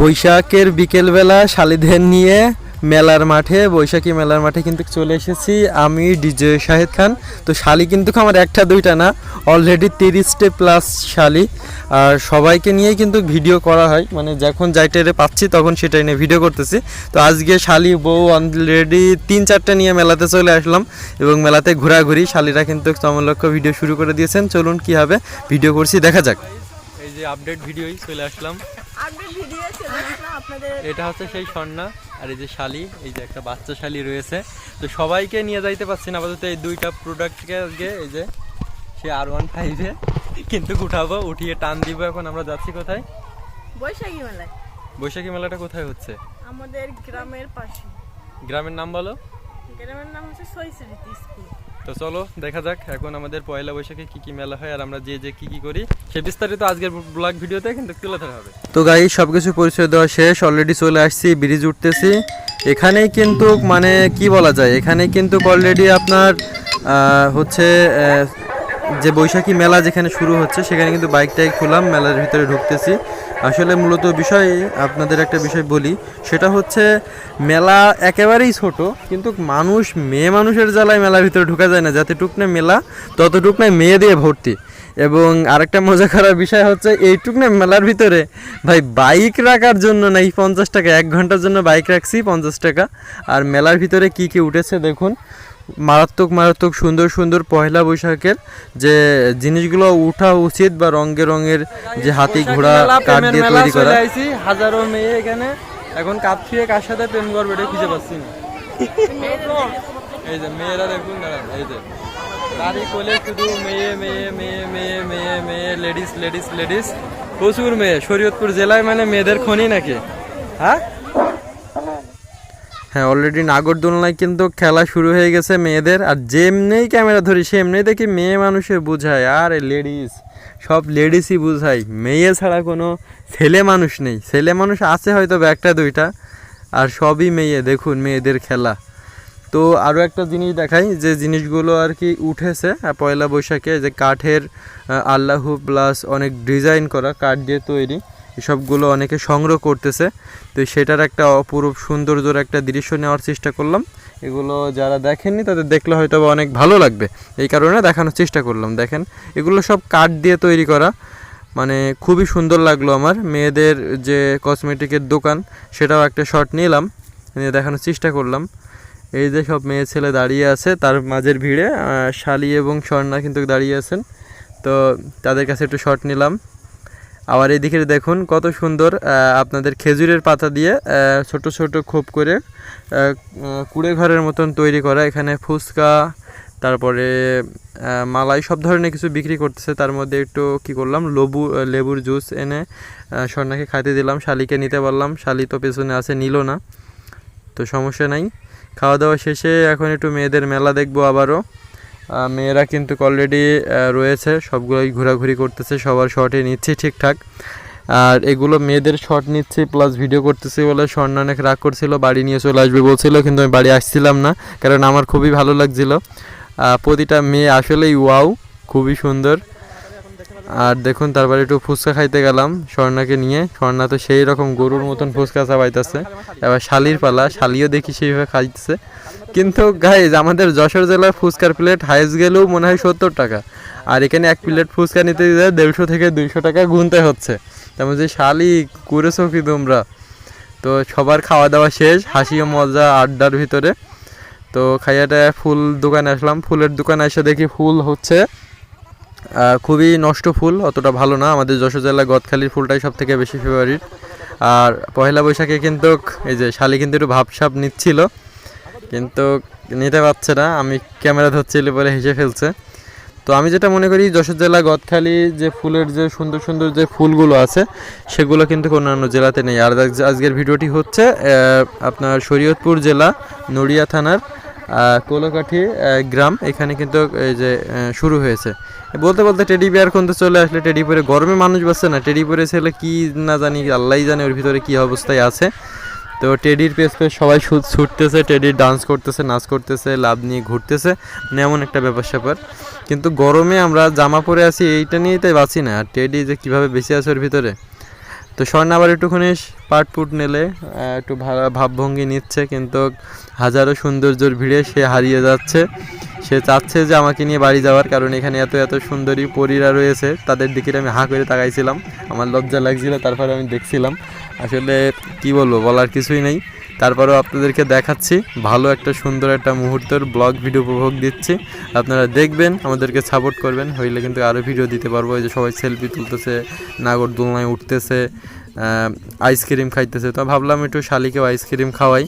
বৈশাখের বিকেলবেলা শালিদের নিয়ে মেলার মাঠে, বৈশাখী মেলার মাঠে কিন্তু চলে এসেছি আমি, ডিজে শাহেদ খান। তো শালি কিন্তু আমার একটা, দুইটা না অলরেডি তিরিশটে প্লাস শালি। আর সবাইকে নিয়েই কিন্তু ভিডিও করা হয়। মানে যখন যাইটারে পাচ্ছি তখন সেটাই নিয়ে ভিডিও করতেছি। তো আজকে শালি বউ অলরেডি তিন, চারটে নিয়ে মেলাতে চলে আসলাম এবং মেলাতে ঘোরাঘুরি। শালিরা কিন্তু চমলক্ষ ভিডিও শুরু করে দিয়েছেন। চলুন কী হবে ভিডিও করছি, দেখা যাক। এই যে আপডেট ভিডিওই চলে আসলাম। এটা হচ্ছে সেই স্বর্ণা আর এই যে শালি এই যে একটা বাচ্চা শালি রয়েছে। তো সবাইকে নিয়ে যাইতে পারছি না আপাতত এই দুইটা প্রোডাক্টকে আজকে এই যে সে আর ওয়ান ফাইভে কিন্তু উঠাবো উঠিয়ে টান দিব এখন আমরা যাচ্ছি কোথায়? বৈশাখী মেলায়। বৈশাখী মেলাটা কোথায় হচ্ছে? আমাদের গ্রামের পাশে। গ্রামের নাম বলো। গ্রামের নাম হচ্ছে সৈসরিতি স্কুল। তো চলো, দেখা যাক এখন আমাদের পয়লা বৈশাখে কি কি মেলা হয় আর আমরা যে যে কি কি করি। সে বিস্তারিত আজকের ব্লগ ভিডিওতে কিন্তু তুলে ধরা হবে। তো গাই সব কিছু পরিচয় দেওয়া শেষ অলরেডি চলে আসছি ব্রিজ উঠতেছি। এখানেই কিন্তু মানে কি বলা যায় এখানে কিন্তু অলরেডি আপনার হচ্ছে যে বৈশাখী মেলা যেখানে শুরু হচ্ছে, সেখানে কিন্তু বাইক টাইক খুলাম, মেলার ভিতরে ঢুকতেছি। আসলে মূলত বিষয়, আপনাদের একটা বিষয় বলি, সেটা হচ্ছে মেলা একেবারেই ছোট, কিন্তু মানুষ, মেয়ে মানুষের জ্বালায় মেলার ভিতরে ঢোকা যায় না। যতটুক না মেলা, ততটুক না মেয়ে দিয়ে ভর্তি। এবং আরেকটা মজা করার বিষয় হচ্ছে এইটুক না মেলার ভিতরে, ভাই, বাইক রাখার জন্য না, এই পঞ্চাশ টাকা, এক ঘণ্টার জন্য বাইক রাখছি পঞ্চাশ টাকা। আর মেলার ভিতরে কি কি উঠেছে দেখুন মারাত্মক মারাত্মক সুন্দর সুন্দর পয়লা বৈশাখের যে জিনিসগুলো উঠা উচিত বা রঙে রঙের যে হাতি ঘোড়া কাঠ দিয়ে তৈরি করা। হাজারো মেয়ে এখানে। এখন কাপ ছুঁয়ে কার সাথে প্রেম করবে এটা খুঁজে পাচ্ছি না। এই যে মেয়েরা দেখুন দাঁড়ান, এই যে। তারই কোলে শুধু মেয়ে মেয়ে মেয়ে মেয়ে মেয়ে মেয়ে লেডিস লেডিস লেডিস প্রচুর মেয়ে শরীয়তপুর জেলায় মানে মেয়েদের খনি নাকি? হ্যাঁ? হ্যাঁ অলরেডি নাগরদোলনায় কিন্তু খেলা শুরু হয়ে গেছে মেয়েদের। আর যেমনেই ক্যামেরা ধরি সেমনি দেখি মেয়ে মানুষে বুঝায়। আর লেডিস সব লেডিসই বুঝাই মেয়ে ছাড়া কোনো ছেলে মানুষ নেই। ছেলে মানুষ আছে হয়তো একটা, দুইটা। আর সবই মেয়ে। দেখুন মেয়েদের খেলা। তো আরও একটা জিনিস দেখাই, যে জিনিসগুলো আর কি উঠেছে পয়লা বৈশাখে, যে কাঠের আল্লাহ প্লাস অনেক ডিজাইন করা, কাঠ দিয়ে তৈরি। এসবগুলো অনেকে সংগ্রহ করতেছে। তো সেটার একটা অপরূপ সৌন্দর্যর একটা দৃশ্য নেওয়ার চেষ্টা করলাম। এগুলো যারা দেখেননি তাদের দেখলে হয়তো অনেক ভালো লাগবে। এই কারণে দেখানোর চেষ্টা করলাম। দেখেন, এগুলো সব কাঠ দিয়ে তৈরি করা। মানে খুবই সুন্দর লাগল আমার। মেয়েদের যে কসমেটিকের দোকান, সেটাও একটা শট নিলাম। নিয়ে দেখানোর চেষ্টা করলাম। এই যে সব মেয়ে ছেলে দাঁড়িয়ে আছে, তার মাঝের ভিড়ে শালি এবং স্বর্ণা কিন্তু দাঁড়িয়ে আছেন। তো তাদের কাছে একটু শট নিলাম। আবার এইদিকে দেখুন, কত সুন্দর আপনাদের খেজুরের পাতা দিয়ে ছোট ছোট খোপ করে কুড়ে ঘরের মতন তৈরি করা, এখানে ফুচকা, তারপরে মালাই, সব ধরনের কিছু বিক্রি করতেছে। তার মধ্যে একটু কি করলাম, লেবু লেবুর জুস এনে স্বর্ণাকে খাইতে দিলাম, শালিকে নিতে পারলাম। শালি তো পেছনে আছে, নিল না, তো সমস্যা নাই। খাওয়া দাওয়া শেষে এখন একটু মেয়েদের মেলা দেখব আবারও। মেয়েরা কিন্তু অলরেডি রয়েছে, সবগুলোই ঘোরাঘুরি করতেছে, সবার শর্টে নিচ্ছে ঠিকঠাক। আর এগুলো মেয়েদের শর্ট নিচ্ছে প্লাস ভিডিও করতেছে বলে স্বর্ণ অনেক রাগ করছিল, বাড়ি নিয়ে চলে আসবে বলছিল, কিন্তু আমি বাড়ি আসছিলাম না, কারণ আমার খুবই ভালো লাগছিল। প্রতিটা মেয়ে আসলেই ওয়াও খুবই সুন্দর। আর দেখুন তারপরে একটু ফুচকা খাইতে গেলাম, স্বর্ণাকে নিয়ে। স্বর্ণা তো সেই রকম গরুর মতন ফুচকা চাবাইতেছে এবার শালির পালা, শালিও দেখি সেইভাবে খাইতেছে। কিন্তু গাইজ আমাদের যশোর জেলার ফুচকার প্লেট হাইস গেলেও মনে হয় সত্তর টাকা। আর এখানে এক প্লেট ফুচকা নিতে গেলে দেড়শো থেকে দুইশো টাকা গুনতে হচ্ছে। তেমন যে শালি, করেছ কি তোমরা? তো সবার খাওয়া দাওয়া শেষ, হাসি ও মজা আড্ডার ভিতরে। তো খাইয়াটা ফুল দোকানে আসলাম, ফুলের দোকানে এসে দেখি ফুল হচ্ছে। খুবই নষ্ট ফুল, অতটা ভালো না। আমাদের যশোর জেলা গদখালির ফুলটাই সব থেকে বেশি ফেভারিট আর পয়লা বৈশাখে কিন্তু, এই যে শালি কিন্তু একটু ভাবসাপ নিচ্ছিল, কিন্তু নিতে পারছে না। আমি ক্যামেরা ধরছিল বলে হেসে ফেলছে। তো আমি যেটা মনে করি, যশোর জেলা গদখালি যে ফুলের যে সুন্দর সুন্দর যে ফুলগুলো আছে, সেগুলো কিন্তু অন্যান্য জেলাতে নেই। আর আজকের ভিডিওটি হচ্ছে আপনার শরীয়তপুর জেলা, নড়িয়া থানার কোলাকাঠি গ্রাম। এখানে কিন্তু এই যে শুরু হয়েছে। বলতে বলতে টেডি বিয়ার কোনতে চলে আসলে টেডি পরে গরমে মানুষ বাসছে না। টেডি পরে ছেলে কি না জানি আল্লাহই জানে ওর ভিতরে কি অবস্থায় আছে। তো টেডির পেস পেস সবাই ছুটতেছে টেডির ডান্স করতেছে, নাচ করতেছে, লাভ নিয়ে ঘুরতেছে। মানে এমন একটা ব্যাপার স্যাপার। কিন্তু গরমে আমরা জামা পরে আছি, এইটা নিয়েই তাই বাঁচি না। আর টেডি যে কীভাবে বেঁচে আছে ওর ভিতরে তো স্বর্ণ আবার একটুখানি পাট পুট নেলে একটু ভাবভঙ্গি নিচ্ছে, কিন্তু হাজারো সৌন্দর্যর ভিড়ে সে হারিয়ে যাচ্ছে। সে চাচ্ছে যে আমাকে নিয়ে বাড়ি যাওয়ার, কারণ এখানে এত এত সুন্দরী পরীরা রয়েছে, তাদের দিকে আমি হাঁ করে তাকাইছিলাম। আমার লজ্জা লাগছিল, তারপরে আমি দেখছিলাম। আসলে কি বলব, বলার কিছুই নেই। তারপরেও আপনাদেরকে দেখাচ্ছি, ভালো একটা সুন্দর একটা মুহূর্তের ব্লগ ভিডিও উপভোগ দিচ্ছি। আপনারা দেখবেন, আমাদেরকে সাপোর্ট করবেন, হইলে কিন্তু আরও ভিডিও দিতে পারব। এই যে সবাই সেলফি তুলতেছে, নাগর দোলনায় উঠতেছে আইসক্রিম খাইতেছে। তো ভাবলাম একটু শালিকেও আইসক্রিম খাওয়াই।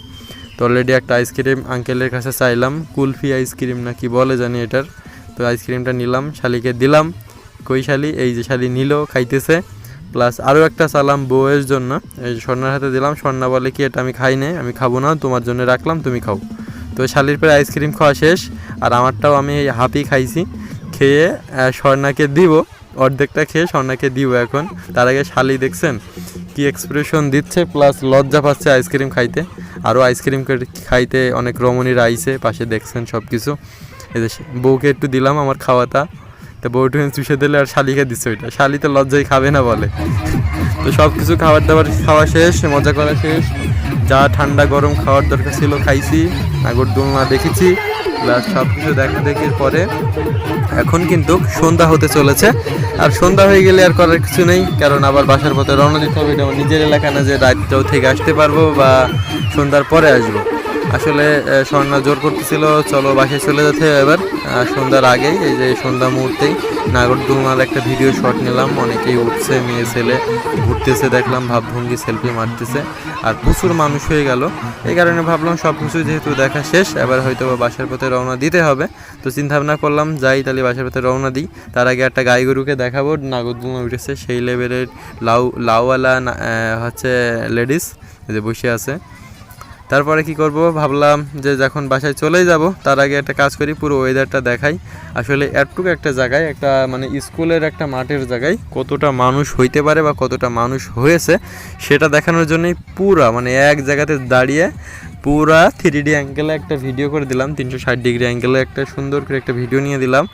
তো অলরেডি একটা আইসক্রিম আঙ্কেলের কাছে চাইলাম, কুলফি আইসক্রিম না কি বলে জানি এটার। তো আইসক্রিমটা নিলাম, শালিকে দিলাম। কই শালি? এই যে শালি নিল, খাইতেছে। প্লাস আরও একটা চালাম বউয়ের জন্য। এই স্বর্ণার হাতে দিলাম, স্বর্ণা বলে কি, এটা আমি খাই না আমি খাব না, তোমার জন্য রাখলাম, তুমি খাও। তো শালির পরে আইসক্রিম খাওয়া শেষ, আর আমারটাও আমি হাফই খাইছি। খেয়ে স্বর্ণাকে দিব, অর্ধেকটা খেয়ে স্বর্ণাকে দিব এখন। তার আগে শালি দেখছেন কি এক্সপ্রেশন দিচ্ছে প্লাস লজ্জা পাচ্ছে আইসক্রিম খাইতে। আরও আইসক্রিম খাইতে অনেক রমণীরা আইছে, পাশে দেখছেন সব কিছু বউকে একটু দিলাম আমার খাওয়াটা। তো বউটু চুষে দিলে আর শালিকে দিচ্ছে ওইটা। শালি তো লজ্জায় খাবে না বলে। তো সব কিছু খাবার দাবার খাওয়া শেষ, মজা করা শেষ। যা ঠান্ডা গরম খাওয়ার দরকার ছিল খাইছি, নাগর দোলনা দেখেছি। প্লাস সব কিছু দেখা দেখির পরে। এখন কিন্তু সন্ধ্যা হতে চলেছে। আর সন্ধ্যা হয়ে গেলে আর করার কিছু নেই, কারণ আবার বাসার পথে রওনা দিতে হবে। নিজের এলাকা না যে রাতটাও থেকে আসতে পারব বা সন্ধ্যার পরে আসব। আসলে স্বর্ণা জোর করতেছিল, চলো বাসায় চলে যেতে এবার। সন্ধ্যার আগেই, এই যে সন্ধ্যা মুহূর্তেই নাগরদোলনার একটা ভিডিও শট নিলাম। অনেকেই উঠছে, মেয়ে ছেলে ঘুরতেছে, দেখলাম ভাবভঙ্গি সেলফি মারতেছে। আর প্রচুর মানুষ হয়ে গেল। এই কারণে ভাবলাম সব কিছু যেহেতু দেখা শেষ, এবার হয়তো বাসার পথে রওনা দিতে হবে। তো চিন্তা ভাবনা করলাম, যাই তাহলে বাসার পথে রওনা দিই। তার আগে একটা গাই গরুকে দেখাবো। নাগরদোলনা উঠেছে, সেই লেভেলের লাউ, লাউওয়ালা হচ্ছে লেডিস যে বসে আছে। তারপরে কি করব? ভাবলাম যে যখন বাসায় চলেই যাব, তার আগে একটা কাজ করি, পুরো ওয়েদারটা দেখাই। আসলে এতটুকু একটা জায়গায়, একটা মানে স্কুলের একটা মাঠের জায়গায় কতটা মানুষ হইতে পারে বা কতটা মানুষ হয়েছে, সেটা দেখানোর জন্যই পুরা মানে এক জায়গাতে দাঁড়িয়ে পুরা থ্রি ডি অ্যাঙ্গেলে একটা ভিডিও করে দিলাম, তিনশো ষাট ডিগ্রি অ্যাঙ্গেলে একটা সুন্দর করে একটা ভিডিও নিয়ে দিলাম,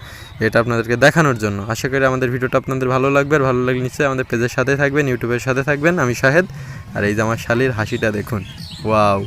এটা আপনাদেরকে দেখানোর জন্য। আশা করি আমাদের ভিডিওটা আপনাদের ভালো লাগবে, আর ভালো লাগলে নিশ্চয়ই আমাদের পেজের সাথে থাকবেন ইউটিউবের সাথে থাকবেন। আমি শাহেদ, আর এই যে আমার শালির হাসিটা দেখুন। ওয়াও